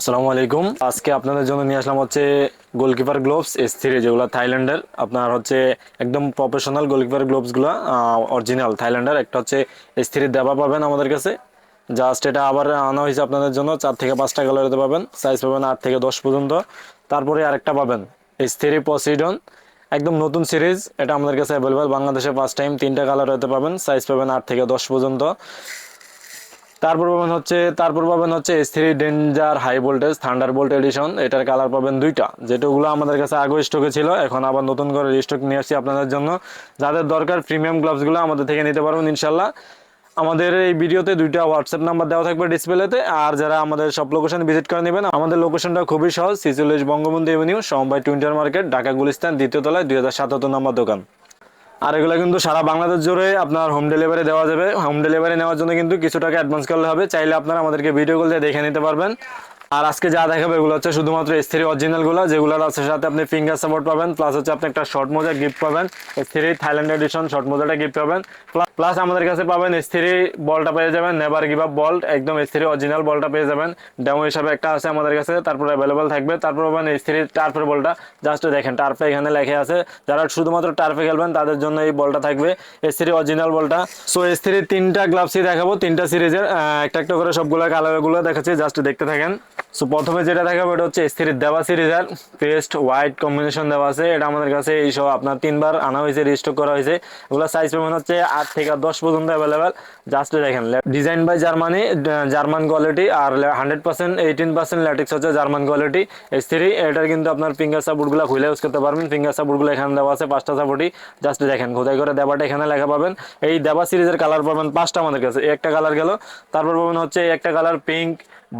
আসসালামু আলাইকুম। আজকে আপনাদের জন্য নিয়ে আসলাম হচ্ছে গোলকিপার গ্লোভস এস থ্রি যেগুলো থাইল্যান্ডের। আপনার হচ্ছে একদম প্রফেশনাল গোলকিপার গ্লোভসগুলো অরিজিনাল থাইল্যান্ডের। একটা হচ্ছে এস থ্রি দেওয়া পাবেন আমাদের কাছে। জাস্ট এটা আবার আনা হয়েছে আপনাদের জন্য, চার থেকে পাঁচটা কালারেতে পাবেন। সাইজ পাবেন আট থেকে দশ পর্যন্ত। তারপরে আরেকটা পাবেন এস থ্রি পসিডন একদম নতুন সিরিজ এটা আমাদের কাছে অ্যাভেলেবেল বাংলাদেশে ফার্স্ট টাইম তিনটা কালার হতে পাবেন। সাইজ পাবেন আট থেকে দশ পর্যন্ত। তারপর পাবেন হচ্ছে, তারপর পাবেন হচ্ছে S three danger high voltage thunder bolt edition এটার কালার পাবেন দুইটা। যেটাগুলো আমাদের কাছে আগে স্টকে ছিল, এখন আবার নতুন করে স্টক নিয়ে আসছি আপনাদের জন্য। যাদের দরকার প্রিমিয়াম গ্লাভসগুলো আমাদের থেকে নিতে পারবেন ইনশাল্লাহ আমাদের এই ভিডিওতে দুইটা হোয়াটসঅ্যাপ নাম্বার দেওয়া থাকবে ডিসপ্লেতে আর যারা আমাদের সব লোকেশন ভিজিট করে নেবেন, আমাদের লোকেশনটা খুবই সহজ সিচল্লিশ বঙ্গবন্ধু এভিনিউ সমবাই টুইন্টার মার্কেট ঢাকা গুলিস্তান, দ্বিতীয় তলায় দুই হাজার সাতাত্তর নম্বর দোকান। আর এগুলো কিন্তু সারা বাংলাদেশ জুড়ে আপনার হোম ডেলিভারি দেওয়া যাবে। হোম ডেলিভারি নেওয়ার জন্য কিন্তু কিছু টাকা অ্যাডভান্স করলে হবে। চাইলে আপনারা আমাদেরকে ভিডিও কল দিয়ে দেখে নিতে পারবেন। আর আজকে যা দেখাবে এগুলো হচ্ছে শুধুমাত্র এস থ্রি অরিজিনালগুলো যেগুলোর আছে সাথে আপনি ফিঙ্গার সাপোর্ট পাবেন প্লাস হচ্ছে আপনি একটা শর্ট মোজা গিফট পাবেন। S three Thailand edition short মোজাটা gift পাবেন। প্লাস আমাদের কাছে পাবেন এস থ্রি বলটা পেয়ে যাবেন নেভার গিভ আপ বল, একদম এস থ্রি অরিজিনাল বলটা পেয়ে যাবেন। ডেমো হিসাবে একটা আছে আমাদের কাছে, তারপর অ্যাভেলেবেল থাকবে। তারপর পাবেন এস থ্রি টার্ফের বলটা। জাস্ট দেখেন টার্ফে এখানে লেখা আছে, যারা শুধুমাত্র টার্ফে খেলবেন, তাদের জন্য এই বলটা থাকবে এস থ্রি অরিজিনাল বলটা। সো এস থ্রি তিনটা গ্লাভসই দেখাবো, তিনটা সিরিজের একটা একটা করে সবগুলো কালারগুলো দেখাচ্ছি জাস্ট দেখতে থাকেন। সো প্রথমে যেটা দেখাবো, এটা হচ্ছে স্থির দেওয়া সিরিজের পেস্ট হোয়াইট কম্বিনেশন দেওয়া আছে। এটা আমাদের কাছে এই সব আপনার তিনবার আনা হয়েছে রিস্টক করা হয়েছে। এগুলো সাইজ পেমেন্ট হচ্ছে আট থেকে দশ পর্যন্ত অ্যাভেলেবেল জাস্ট দেখেন design by Germany German quality R hundred percent eighteen percent latex হচ্ছে জার্মান কোয়ালিটি স্থির, এটার কিন্তু আপনার ফিঙ্গার সাপোর্টগুলো খুলে ইউজ করতে পারবেন। ফিঙ্গার সাপোর্টগুলো এখানে দেওয়া আছে, পাঁচটা সাপোর্টই জাস্ট দেখেন, খোদাই করে দেবাটা এখানে লেখা পাবেন। এই দেবা সিরিজের কালার পাবেন পাঁচটা আমাদের কাছে। একটা কালার গেল, তারপর পাবেন হচ্ছে একটা কালার পিঙ্ক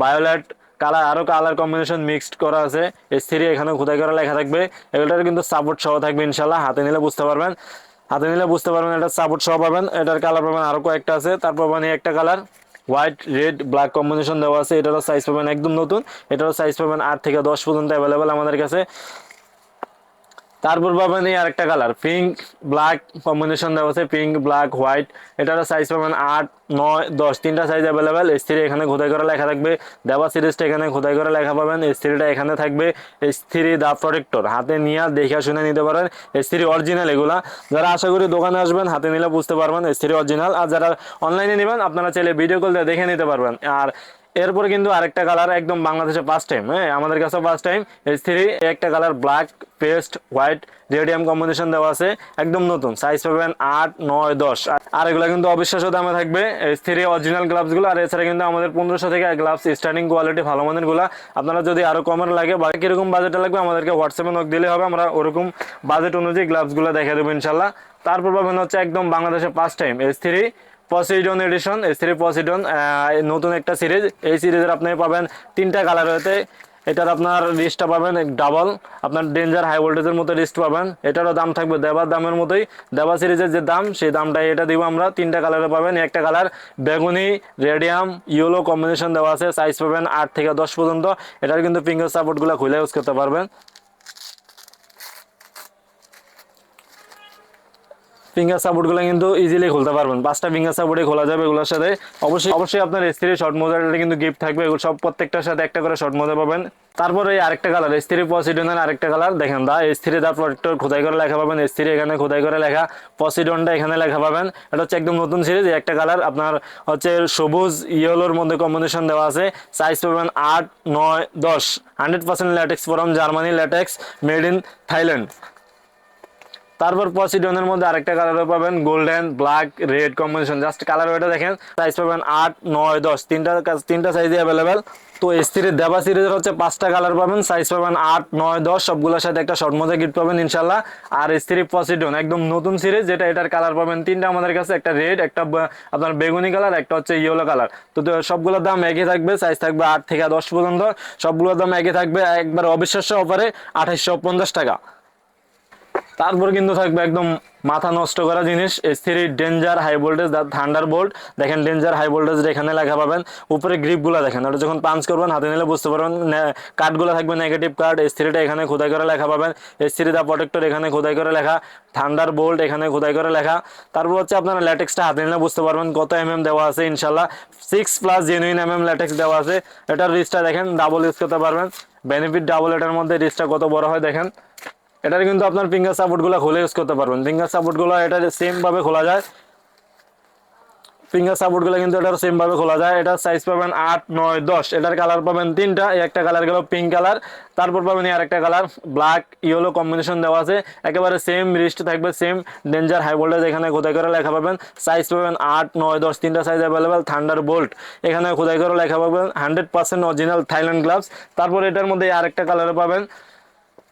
বায়োলেট কালার, আরও কালার কম্বিনেশন মিক্সড করা আছে। এস এখানে খোদাই করা লেখা থাকবে। এগুলোর কিন্তু সাপোর্ট সহ থাকবে ইনশাল্লাহ হাতে নিলে বুঝতে পারবেন। হাতে নিলে বুঝতে পারবেন এটা সাপোর্ট সহ পাবেন। এটার কালার পাবেন আরও কয়েকটা আছে। তারপর মানে একটা colour white red black combination দেওয়া আছে। এটারও সাইজ পাবেন একদম নতুন। এটারও সাইজ পাবেন আট থেকে দশ পর্যন্ত অ্যাভেলেবেল আমাদের কাছে। তারপর পাবেন এই আরেকটা কালার পিঙ্ক ব্ল্যাক কম্বিনেশন দেওয়া আছে পিঙ্ক ব্ল্যাক হোয়াইট এটারও সাইজ পাবেন আট, নয়, দশ, তিনটা সাইজ অ্যাভেলেবেল এস থ্রি এখানে খোদাই করে লেখা থাকবে দেওয়া সিরিজটা এখানে খোদাই করে লেখা পাবেন এস থ্রিটা এখানে থাকবে এস থ্রি দা প্রোটেক্টর হাতে নিয়ে দেখে শুনে নিতে পারেন এস থ্রি অরিজিনাল এগুলা। যারা আশা করি দোকানে আসবেন, হাতে নিলে বুঝতে পারবেন এস থ্রি অরিজিনাল আর যারা অনলাইনে নেবেন, আপনারা চাইলে ভিডিও কল দিয়ে দেখে নিতে পারবেন। আর এরপরে কিন্তু আরেকটা কালার একদম বাংলাদেশে ফার্স্ট টাইম হ্যাঁ? আমাদের কাছে ফার্স্ট টাইম এস থ্রি একটা colour black paste white radium combination দেওয়া আছে। একদম নতুন সাইজ পাবেন আট, নয়, দশ। আর এগুলো কিন্তু অবিশ্বাস্য দামে থাকবে। এস থ্রি অরিজিনাল গ্লাভসগুলো, আর এছাড়া কিন্তু আমাদের পনেরোশো থেকে গ্লাভস স্টার্টিং কোয়ালিটি ভালো মানেরগুলা। আপনারা যদি আরও কমের লাগে বা কীরকম বাজেটে লাগবে, আমাদেরকে হোয়াটসঅ্যাপে নক দিলে হবে। আমরা ওরকম বাজেট অনুযায়ী গ্লাভসগুলো দেখে দেবো ইনশাল্লাহ। তারপর পাবেন হচ্ছে একদম বাংলাদেশে first time S three Poseidon edition three Poseidon নতুন একটা সিরিজ এই সিরিজের আপনি পাবেন তিনটা কালার হতে। এটার আপনার রিস্টটা পাবেন ডাবল আপনার ডেঞ্জার হাই ভোল্টেজের মতো রিস্ট পাবেন। এটারও দাম থাকবে দেবার দামের মতোই। দেবা সিরিজের যে দাম, সেই দামটা এটা দিব আমরা। তিনটা কালারে পাবেন। একটা কালার বেগুনি রেডিয়াম ইয়েলো কম্বিনেশন দেওয়া আছে। সাইজ পাবেন আট থেকে দশ পর্যন্ত। এটার কিন্তু ফিঙ্গার সাপোর্টগুলো খুলে ইউজ করতে পারবেন। ফিঙ্গার সাপোর্টগুলো কিন্তু ইজিলি খুলতে পারবেন। পাঁচটা ফিঙ্গার সাপোর্টে খোলা যাবে এগুলোর সাথে। অবশ্যই অবশ্যই আপনার স্ত্রীর শর্ট মোজারটা কিন্তু গিফট থাকবে। এগুলো সব প্রত্যেকটার সাথে একটা করে শর্ট মোজা পাবেন। তারপরে এই আরেকটা কালার স্ত্রী পসিডনের আরেকটা কালার দেখেন দা স্ত্রী দা প্রোডাক্টর খোদাই করে লেখা পাবেন। স্ত্রী এখানে খোদাই করে লেখা পসিডনটা এখানে লেখা পাবেন। এটা হচ্ছে একদম নতুন সিরিজ একটা কালার আপনার হচ্ছে সবুজ ইয়েলোর মধ্যে কম্বিনেশন দেওয়া আছে। সাইজ পাবেন আট, নয়, দশ। Hundred percent latex from Germany latex made in Thailand তারপর পসিডনের মধ্যে আরেকটা কালার পাবেন golden black red combination just colour ওইটা দেখেন সাইজ পাবেন আট, নয়, দশ, তিনটা তিনটা সাইজে অ্যাভেলেবেল তো স্ত্রীর দেবা সিরিজের হচ্ছে পাঁচটা কালার পাবেন সাইজ পাবেন আট, নয়, দশ, সবগুলোর সাথে একটা শর্ট মজা গিফট পাবেন ইনশাল্লাহ। আর স্ত্রী পসিডন একদম নতুন সিরিজ যেটা এটার কালার পাবেন তিনটা আমাদের কাছে, একটা রেড একটা আপনার বেগুনি কালার একটা হচ্ছে ইয়েলো কালার তো সবগুলোর দাম একই থাকবে সাইজ থাকবে আট থেকে দশ পর্যন্ত, সবগুলোর দাম একই থাকবে, একবার অবিশ্বাস্য অফারে আঠাইশশো পঞ্চাশ টাকা। তারপর কিন্তু থাকবে একদম মাথা নষ্ট করা জিনিস S three danger high voltage thunder bolt দেখেন ডেঞ্জার হাই ভোল্টেজ এখানে লেখা পাবেন। উপরে গ্রিপগুলো দেখেন ওটা যখন পাঞ্চ করবেন, হাতে নিলে বুঝতে পারবেন কার্ডগুলো থাকবে নেগেটিভ কার্ড এসথ্রিটা এখানে খোদাই করে লেখা পাবেন। এসথ্রি দা প্রোটেক্টর এখানে খোদাই করে লেখা থান্ডার বোল্ট এখানে খোদাই করে লেখা। তারপর হচ্ছে আপনারা ল্যাটেক্সটা হাতে নিলে বুঝতে পারবেন কত এম এম দেওয়া আছে ইনশাল্লাহ six plus genuine M M latex দেওয়া আছে। এটার রিস্টটা দেখেন ডাবল ইউজ করতে পারবেন। বেনিফিট ডাবল এটার মধ্যে রিস্টটা কত বড় হয় দেখেন। এটার কিন্তু আপনার ফিঙ্গার সাপোর্টগুলো খুলে ইউজ করতে পারবেন। ফিঙ্গার সাপোর্টগুলো এটা সেম ভাবে খোলা যায়। ফিঙ্গার সাপোর্টগুলো কিন্তু এটার সেম ভাবে খোলা যায়। এটার সাইজ পাবেন আট, নয়, দশ। এটার কালার পাবেন তিনটা। একটা কালার গেল পিঙ্ক কালার তারপর পাবেন এই আরেকটা কালার ব্ল্যাক ইয়েলো কম্বিনেশন দেওয়া আছে। একেবারে সেম রিস্ট থাকবে সেম ডেঞ্জার হাই ভোল্টেজ এখানে খোদাই করে লেখা পাবেন। সাইজ পাবেন আট, নয়, দশ, তিনটা সাইজ অ্যাভেলেবেল থান্ডার বোল্ট এখানে খোদাই করে লেখা পাবেন। Hundred percent original Thailand gloves তারপর এটার মধ্যে এই আরেকটা কালারে পাবেন।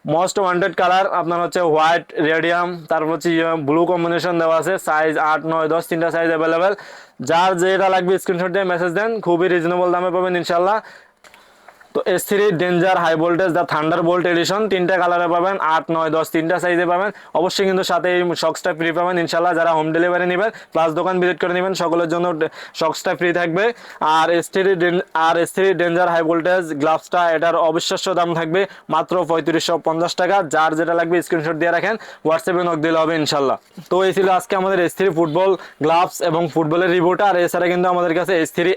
মোস্ট ওয়ান্টেড কালার আপনার হচ্ছে হোয়াইট রেডিয়াম তারপর হচ্ছে ব্লু কম্বিনেশন দেওয়া আছে সাইজ আট, নয়, দশ, তিনটা সাইজ অ্যাভেলেবেল যার যেটা লাগবে স্ক্রিনশট দিয়ে মেসেজ দেন, খুবই রিজনেবল দামে পাবেন ইনশাল্লাহ তো S three danger high voltage the thunder bolt edition তিনটা কালারে পাবেন, আট, নয়, দশ, তিনটা সাইজে পাবেন। অবশ্যই কিন্তু সাথে এই শক্সটা ফ্রি পাবেন ইনশাল্লাহ যারা হোম ডেলিভারি নেবেন প্লাস দোকান ভিজিট করে নেবেন, সকলের জন্য শক্সটা ফ্রি থাকবে। আর এস থ্রি আর এস ডেঞ্জার হাই ভোল্টেজ গ্লাভসটা এটার অবিশ্বাস্য দাম থাকবে মাত্র পঁয়ত্রিশশো পঞ্চাশ টাকা। যার যেটা লাগবে স্ক্রিনশট দিয়ে রাখেন হোয়াটসঅ্যাপে নক দিলে হবে ইনশাল্লাহ তো এই ছিল আজকে আমাদের এস ফুটবল গ্লাভস এবং ফুটবলের রিভিউটা আর এছাড়া কিন্তু আমাদের কাছে এস থ্রি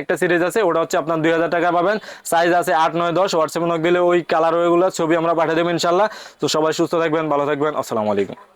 একটা সিরিজ আছে, ওটা হচ্ছে আপনার দুই হাজার টাকা পাবেন। সাইজ আছে আট, নয়, দশ হোয়াটসঅ্যাপে নক দিলে ওই কালার ওইগুলো ছবি আমরা পাঠিয়ে দেবো ইনশাল্লাহ। তো সবাই সুস্থ থাকবেন, ভালো থাকবেন। আসসালামু আলাইকুম।